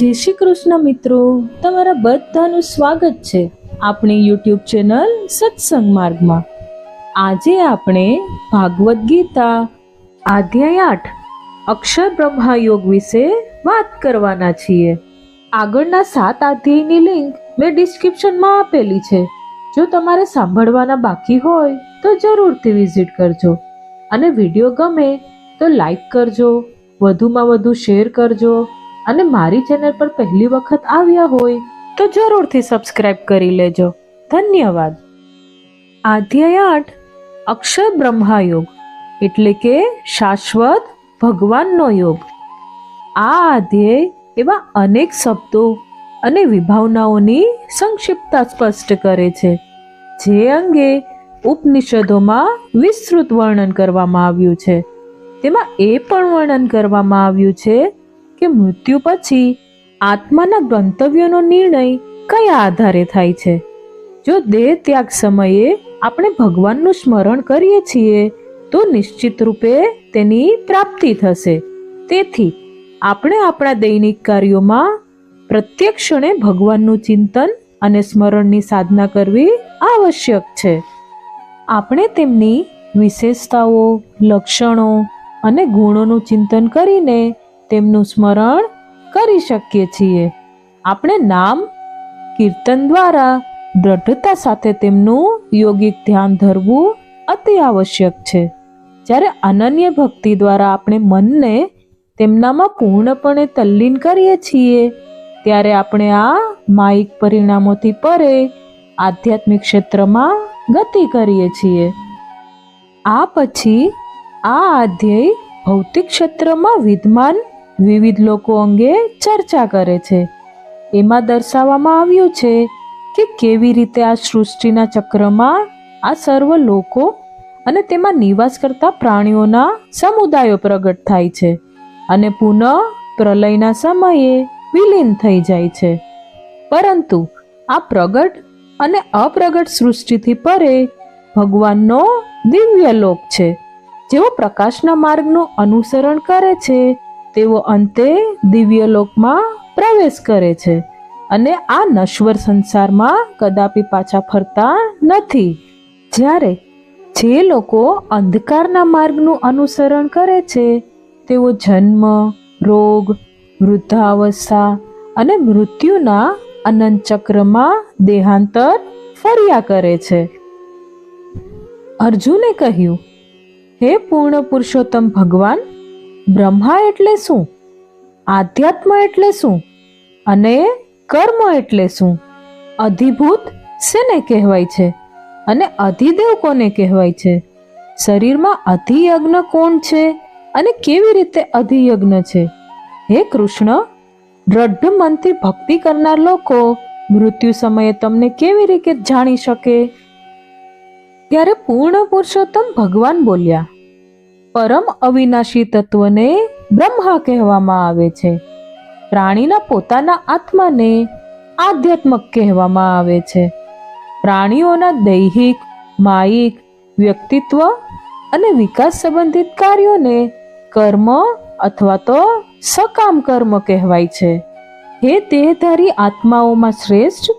જય શ્રી કૃષ્ણ મિત્રો. તમારા બધાનું સ્વાગત છે આપણી યુટ્યુબ ચેનલ સત્સંગ માર્ગમાં. આજે આપણે ભાગવદ્ ગીતા અધ્યાય આઠ, અક્ષર બ્રહ્મા યોગ વિશે વાત કરવાના છીએ. આગળના સાત અધ્યાયની લિંક મેં ડિસ્ક્રિપ્શનમાં આપેલી છે. જો તમારે સાંભળવાના બાકી હોય તો જરૂરથી વિઝિટ કરજો. અને વીડિયો ગમે તો લાઈક કરજો, વધુમાં વધુ શેર કરજો. અને મારી ચેનલ પર પહેલી વખત આવ્યા હોય તો જરૂરથી સબસ્ક્રાઇબ કરી લેજો. ધન્યવાદ. અધ્યાય આઠ અક્ષર બ્રહ્મા યોગ એટલે કે શાશ્વત ભગવાનનો યોગ. આ અધ્યાય એવા અનેક શબ્દો અને વિભાવનાઓની સંક્ષિપ્તતા સ્પષ્ટ કરે છે, જે અંગે ઉપનિષદોમાં વિસ્તૃત વર્ણન કરવામાં આવ્યું છે. તેમાં એ પણ વર્ણન કરવામાં આવ્યું છે કે મૃત્યુ પછી આત્માના ગંતવ્યનો નિર્ણય કયા આધારે થાય છે? જો દેહ ત્યાગ સમયે આપણે ભગવાનનું સ્મરણ કરીએ છીએ, તો નિશ્ચિત રૂપે તેની પ્રાપ્તિ થશે. તેથી આપણે આપણા દૈનિક કાર્યોમાં પ્રત્યેક ક્ષણે ભગવાનનું ચિંતન અને સ્મરણની સાધના કરવી આવશ્યક છે. આપણે તેમની વિશેષતાઓ, લક્ષણો અને ગુણોનું ચિંતન કરીને તેમનું સ્મરણ કરી શકીએ છીએ. આપણે નામ, કીર્તન દ્વારા દ્રઢતા સાથે તેમનું યોગિક ધ્યાન ધરવું અતિ આવશ્યક છે. જ્યારે અનન્ય ભક્તિ દ્વારા આપણે મનને તેમનામાં પૂર્ણપણે તલ્લીન કરીએ છીએ, ત્યારે આપણે આ માયિક પરિણામોથી પરે આધ્યાત્મિક ક્ષેત્રમાં ગતિ કરીએ છીએ. આ પછી આ અધ્યય ભૌતિક ક્ષેત્રમાં વિદ્યમાન વિવિધ લોકો અંગે ચર્ચા કરે છે. એમાં દર્શાવવામાં આવ્યું છે કે કેવી રીતે આ સૃષ્ટિના ચક્રમાં આ સર્વ લોકો અને તેમાં નિવાસ કરતા પ્રાણીઓના સમુદાયો પ્રગટ થાય છે અને પુનઃ પ્રલયના સમયે વિલીન થઈ જાય છે. પરંતુ આ પ્રગટ અને અપ્રગટ સૃષ્ટિથી પરે ભગવાનનો દિવ્ય લોક છે, જેઓ પ્રકાશના માર્ગનું અનુસરણ કરે છે તેઓ અંતે દિવ્ય લોકમાં પ્રવેશ કરે છે અને આ નશ્વર સંસારમાં કદાપી પાછા ફરતા નથી. જ્યારે જે લોકો અંધકારના માર્ગનું અનુસરણ કરે છે, તેઓ જન્મ, રોગ, વૃદ્ધાવસ્થા અને મૃત્યુના અનંત ચક્રમાં દેહાંતર ફર્યા કરે છે. અર્જુને કહ્યું, હે પૂર્ણ પુરુષોત્તમ ભગવાન બ્રહ્મા એટલે શું? આધ્યાત્મ એટલે શું? અને કર્મ એટલે શું? અધિભૂત શેને કહેવાય છે? અને અધિદેવ કોને કહેવાય છે? શરીરમાં અધિયજ્ઞ કોણ છે? અને કેવી રીતે અધિયજ્ઞ છે? હે કૃષ્ણ, દ્રઢ મનથી ભક્તિ કરનાર લોકો મૃત્યુ સમયે તમને કેવી રીતે જાણી શકે? ત્યારે પૂર્ણ પુરુષોત્તમ ભગવાન બોલ્યા પરમ અવિનાશી તત્વને બ્રહ્મા કહેવામાં આવે છે. પ્રાણીના પોતાના આત્માને આધ્યાત્મક કહેવામાં આવે છે. પ્રાણીઓના દૈહિક, માયિક, વ્યક્તિત્વ અને વિકાસ સંબંધિત કાર્યોને કર્મ અથવા તો સકામ કર્મ કહેવાય છે. હે દેહધારી આત્માઓમાં શ્રેષ્ઠ,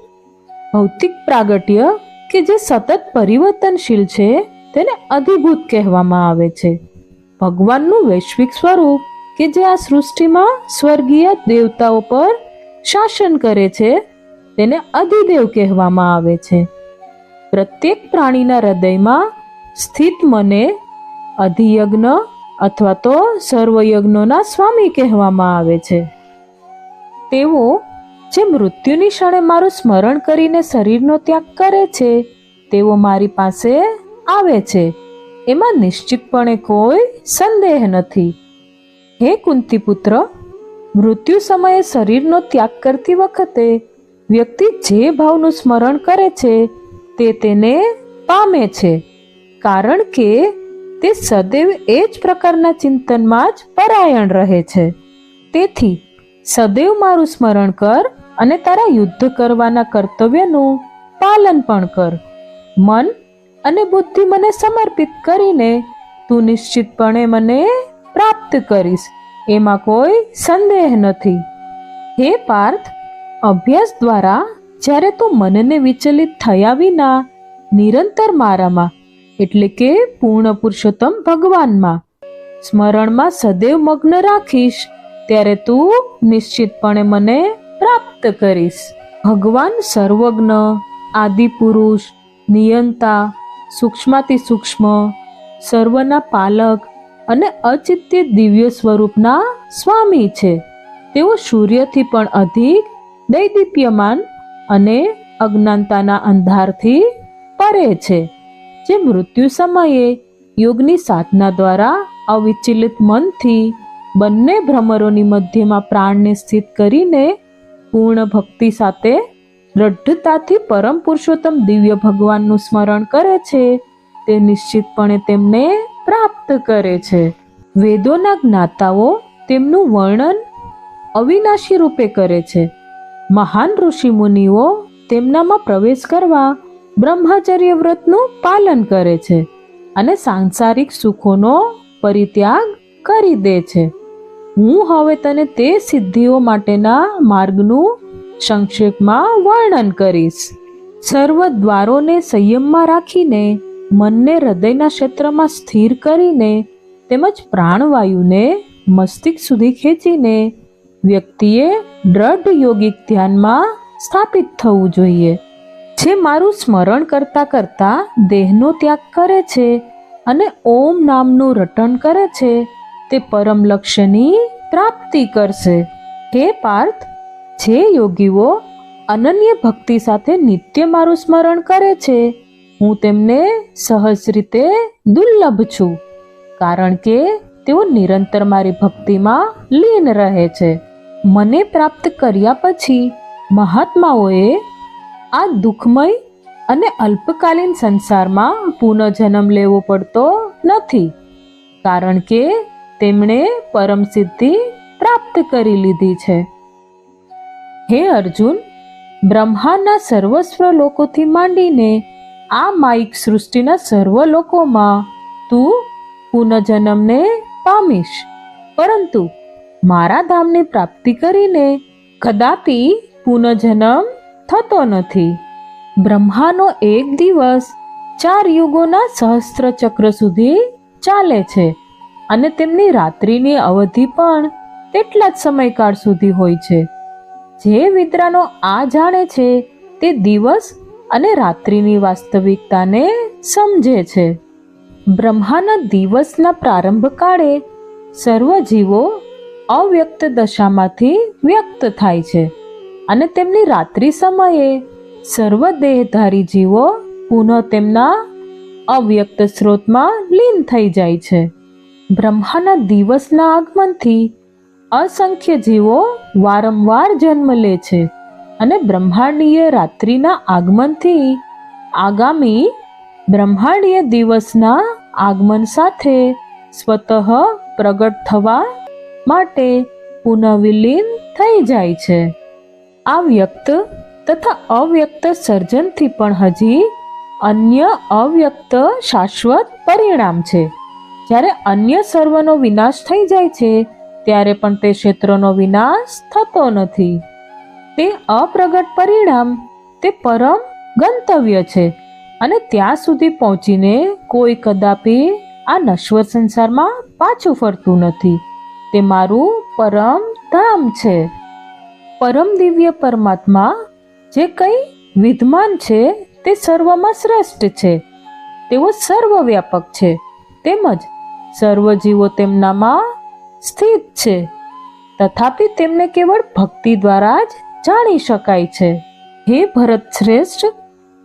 ભૌતિક પ્રાગટ્ય કે જે સતત પરિવર્તનશીલ છે તેને અધિભૂત કહેવામાં આવે છે. ભગવાનનું વૈશ્વિક સ્વરૂપ કે જે આ સૃષ્ટિમાં સ્વર્ગીય દેવતાઓ પર શાસન કરે છે, તેને અધિદેવ કહેવામાં આવે છે. પ્રત્યેક પ્રાણીના હૃદયમાં સ્થિત મને અધિયજ્ઞ અથવા તો સર્વયજ્ઞોના સ્વામી કહેવામાં આવે છે. તેઓ જે મૃત્યુની ક્ષણે મારું સ્મરણ કરીને શરીરનો ત્યાગ કરે છે, તેઓ મારી પાસે આવે છે. એમાં નિશ્ચિતપણે કોઈ સંદેહ નથી. હે કુંતી પુત્ર મૃત્યુ સમયે શરીરનો ત્યાગ કરતી વખતે વ્યક્તિ જે ભાવનું સ્મરણ કરે છે, તે તેને પામે છે, કારણ કે તે સદૈવ એ જ પ્રકારના ચિંતનમાં જ પરાયણ રહે છે. તેથી, સદૈવ મારું સ્મરણ કર અને તારા યુદ્ધ કરવાના કર્તવ્યનું પાલન પણ કર. મન અને બુદ્ધિ મને સમર્પિત કરીને તું નિશ્ચિતપણે મને પ્રાપ્ત કરીશ. એમાં કોઈ સંદેહ નથી. હે પાર્થ, અભ્યાસ દ્વારા જ્યારે તું મનને વિચલિત થયા વિના નિરંતર મારામાં, એટલે કે પૂર્ણ પુરુષોત્તમ ભગવાનમાં, સ્મરણમાં સદૈવ મગ્ન રાખીશ, ત્યારે તું નિશ્ચિતપણે મને પ્રાપ્ત કરીશ. ભગવાન સર્વજ્ઞ, આદિપુરુષ, નિયંતા સૂક્ષ્માતિ સૂક્ષ્મ, સર્વના પાલક અને અચિત્ય દિવ્ય સ્વરૂપના સ્વામી છે. તેઓ સૂર્યથી પણ અધિક દૈદીપ્યમાન અને અજ્ઞાનતાના અંધારથી પરે છે, જે મૃત્યુ સમયે યોગની સાધના દ્વારા અવિચલિત મનથી બંને ભ્રમરોની મધ્યમાં પ્રાણને સ્થિત કરીને પૂર્ણ ભક્તિ સાથે દ્રઢતાથી પરમ પુરુષોત્તમ દિવ્ય ભગવાનનું સ્મરણ કરે છે, તે નિશ્ચિતપણે તેમને પ્રાપ્ત કરે છે. વેદોના જ્ઞાતાઓ તેમનું વર્ણન અવિનાશી રૂપે કરે છે. મહાન ઋષિ મુનિઓ તેમનામાં પ્રવેશ કરવા બ્રહ્મચર્ય વ્રતનું પાલન કરે છે અને સાંસારિક સુખોનો પરિત્યાગ કરી દે છે. હું હવે તને તે સિદ્ધિઓ માટેના માર્ગનું સંક્ષેપમાં વર્ણન કરીશ. સર્વ દ્વારોને સંયમમાં રાખીને, મનને હૃદયના ક્ષેત્રમાં સ્થિર કરીને, તેમજ પ્રાણવાયુને મસ્તિષ્ક સુધી ખેંચીને, વ્યક્તિએ દ્રઢ યોગિક ધ્યાનમાં સ્થાપિત થવું જોઈએ. જે મારું સ્મરણ કરતા કરતા દેહનો ત્યાગ કરે છે અને ઓમ નામનું રટણ કરે છે, તે પરમ લક્ષ્યની પ્રાપ્તિ કરશે. હે પાર્થ જે યોગીઓ અનન્ય ભક્તિ સાથે નિત્ય મારું સ્મરણ કરે છે, હું તેમને સહજ રીતે દુર્લભ છું, કારણ કે તેઓ નિરંતર મારી ભક્તિમાં લીન રહે છે. મને પ્રાપ્ત કર્યા પછી મહાત્માઓએ આ દુઃખમય અને અલ્પકાલીન સંસારમાં પુનઃજન્મ લેવો પડતો નથી, કારણ કે તેમણે પરમ સિદ્ધિ પ્રાપ્ત કરી લીધી છે. હે અર્જુન, બ્રહ્માના સર્વસ્વ લોકોથી માંડીને આ માઇક સૃષ્ટિના સર્વ લોકોમાં તું પુનઃજન્મને પામીશ. પરંતુ મારા ધામની પ્રાપ્તિ કરીને કદાપી પુનઃજન્મ થતો નથી. બ્રહ્માનો એક દિવસ ચાર યુગોના સહસ્ત્ર ચક્ર સુધી ચાલે છે અને તેમની રાત્રિની અવધિ પણ તેટલા જ સમયકાળ સુધી હોય છે. જે વિદ્રાનો આ જાણે છે, તે દિવસ અને રાત્રિની વાસ્તવિકતાને સમજે છે. બ્રહ્માના દિવસના પ્રારંભ કાળે સર્વ જીવો અવ્યક્ત દશામાંથી વ્યક્ત થાય છે અને તેમની રાત્રિ સમયે સર્વ દેહધારી જીવો પુનઃ તેમના અવ્યક્ત સ્ત્રોતમાં લીન થઈ જાય છે. બ્રહ્માના દિવસના આગમનથી અસંખ્ય જીવો વારંવાર જન્મ લે છે અને બ્રહ્માંડીય રાત્રિના આગમનથી આગામી બ્રહ્માંડીય દિવસના આગમન સાથે સ્વતઃ પ્રગટ થવા માટે પુનઃવિલીન થઈ જાય છે. આ વ્યક્ત તથા અવ્યક્ત સર્જનથી પણ હજી અન્ય અવ્યક્ત શાશ્વત પરિણામ છે. જ્યારે અન્ય સર્વનો વિનાશ થઈ જાય છે ત્યારે પણ તે ક્ષેત્રનો વિનાશ થતો નથી. તે અપ્રગટ પરિણામ, તે પરમ ગંતવ્ય છે અને ત્યાં સુધી પહોંચીને કોઈ કદાપી આ નશ્વર સંસારમાં પાછું ફરતું નથી. તે મારું પરમ ધામ છે. પરમ દિવ્ય પરમાત્મા, જે કંઈ વિદ્યમાન છે, તે સર્વમાં શ્રેષ્ઠ છે. તેઓ સર્વવ્યાપક છે. તેમજ સર્વ જીવો તેમનામાં સ્થિત છે. તથાપિ તેમને કેવળ ભક્તિ દ્વારા જ જાણી શકાય છે. હે ભરત શ્રેષ્ઠ,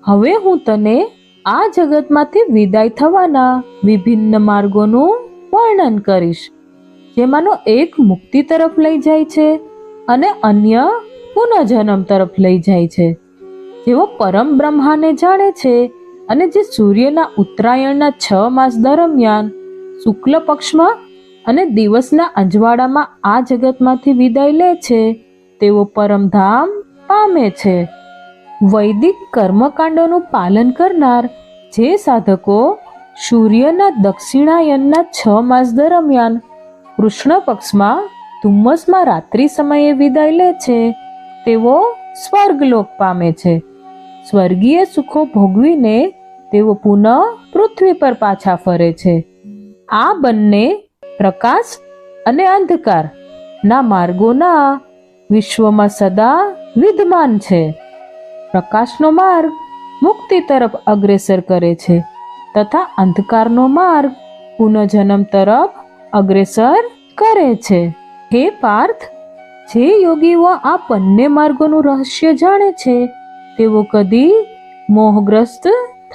હવે હું તને આ જગતમાંથી વિદાય થવાના વિભિન્ન માર્ગોનું વર્ણન કરીશ, જેમાંનો એક મુક્તિ તરફ લઈ જાય છે અને અન્ય પુનઃજન્મ તરફ લઈ જાય છે. જેઓ પરમ બ્રહ્માને જાણે છે અને જે સૂર્યના ઉત્તરાયણના છ માસ દરમિયાન શુક્લ પક્ષમાં અને દિવસના અજવાળામાં આ જગતમાંથી વિદાય લે છે. તેઓ પરમધામ પામે છે. વૈદિક કર્મકાંડોનું પાલન કરનાર જે સાધકો સૂર્યના દક્ષિણાયનના છ માસ દરમિયાન કૃષ્ણ પક્ષમાં ધુમ્મસમાં રાત્રિ સમયે વિદાય લે છે. તેઓ સ્વર્ગલોક પામે છે. સ્વર્ગીય સુખો ભોગવીને તેઓ પુનઃ પૃથ્વી પર પાછા ફરે છે. આ બંને પ્રકાશ અને અંધકાર ના માર્ગોના વિશ્વમાં સદા વિદ્યમાન છે. પ્રકાશનો માર્ગ મુક્તિ તરફ અગ્રેસર કરે છે તથા અંધકારનો માર્ગ પુનઃજન્મ તરફ અગ્રેસર કરે છે. હે પાર્થ, જે યોગીઓ આ બંને માર્ગોનું રહસ્ય જાણે છે, તેઓ કદી મોહગ્રસ્ત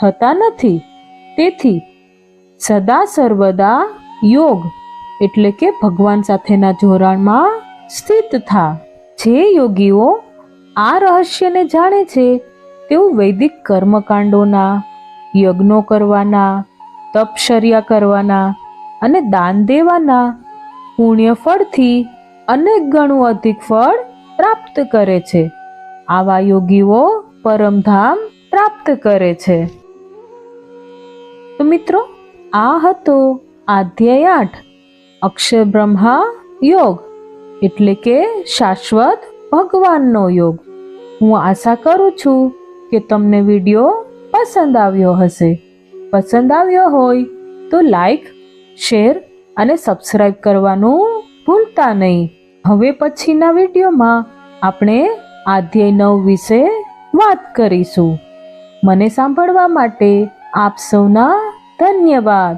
થતા નથી. તેથી સદા સર્વદા યોગ એટલે કે ભગવાન સાથેના જોડાણમાં સ્થિત થા. જે યોગીઓ આ રહસ્યને જાણે છે, તેઓ વૈદિક કર્મકાંડોના, યજ્ઞો કરવાના તપશર્યા કરવાના અને દાન દેવાના પુણ્ય ફળથી અનેક ગણું અધિક ફળ પ્રાપ્ત કરે છે. આવા યોગીઓ પરમધામ પ્રાપ્ત કરે છે. તો મિત્રો, આ હતો અધ્યાય આઠ. અક્ષર બ્રહ્મા યોગ એટલે કે શાશ્વત ભગવાનનો યોગ. હું આશા કરું છું કે તમને વીડિયો પસંદ આવ્યો હશે. પસંદ આવ્યો હોય તો લાઈક, શેર અને સબસ્ક્રાઈબ કરવાનું ભૂલતા નહીં. હવે પછીના વિડીયોમાં આપણે આધ્યાય નવ વિશે વાત કરીશું. મને સાંભળવા માટે આપ સૌના ધન્યવાદ.